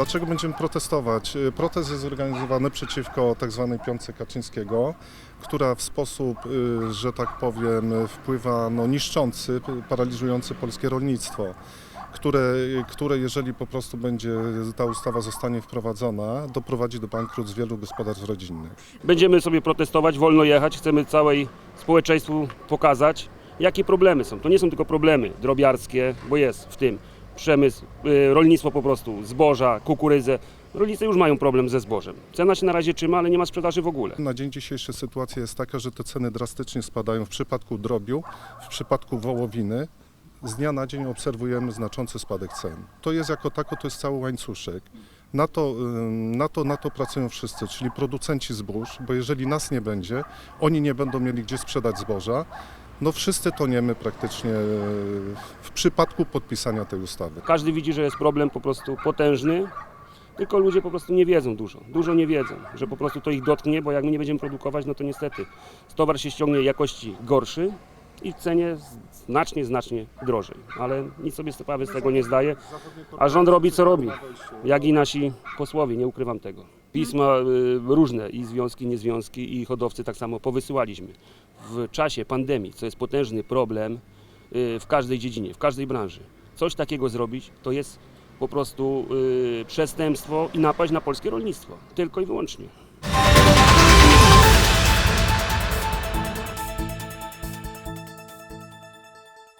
Dlaczego będziemy protestować? Y, Protest jest zorganizowany przeciwko tak zwanej piątce Kaczyńskiego, która w sposób, y, że tak powiem, wpływa no, niszczący, paraliżujący polskie rolnictwo. Które, które, jeżeli po prostu będzie ta ustawa zostanie wprowadzona, doprowadzi do bankructw wielu gospodarstw rodzinnych. Będziemy sobie protestować, wolno jechać, chcemy całej społeczeństwu pokazać, jakie problemy są. To nie są tylko problemy drobiarskie, bo jest w tym przemysł, y, rolnictwo po prostu, zboża, kukurydzę. Rolnicy już mają problem ze zbożem. Cena się na razie trzyma, ale nie ma sprzedaży w ogóle. Na dzień dzisiejszy sytuacja jest taka, że te ceny drastycznie spadają w przypadku drobiu, w przypadku wołowiny. Z dnia na dzień obserwujemy znaczący spadek cen. To jest jako tako, to jest cały łańcuszek. Na to, na, to, na to pracują wszyscy, czyli producenci zbóż, bo jeżeli nas nie będzie, oni nie będą mieli gdzie sprzedać zboża. No wszyscy toniemy praktycznie yy, w przypadku podpisania tej ustawy. Każdy widzi, że jest problem po prostu potężny, tylko ludzie po prostu nie wiedzą dużo. Dużo nie wiedzą, że po prostu to ich dotknie, bo jak my nie będziemy produkować, no to niestety towar się ściągnie jakości gorszy i w cenie znacznie, znacznie drożej. Ale nic sobie sprawy z tego nie zdaje, a rząd robi co robi, jak i nasi posłowie, nie ukrywam tego. Pisma y, różne i związki, niezwiązki i hodowcy tak samo powysyłaliśmy. W czasie pandemii, co jest potężny problem y, w każdej dziedzinie, w każdej branży. Coś takiego zrobić to jest po prostu y, przestępstwo i napaść na polskie rolnictwo. Tylko i wyłącznie.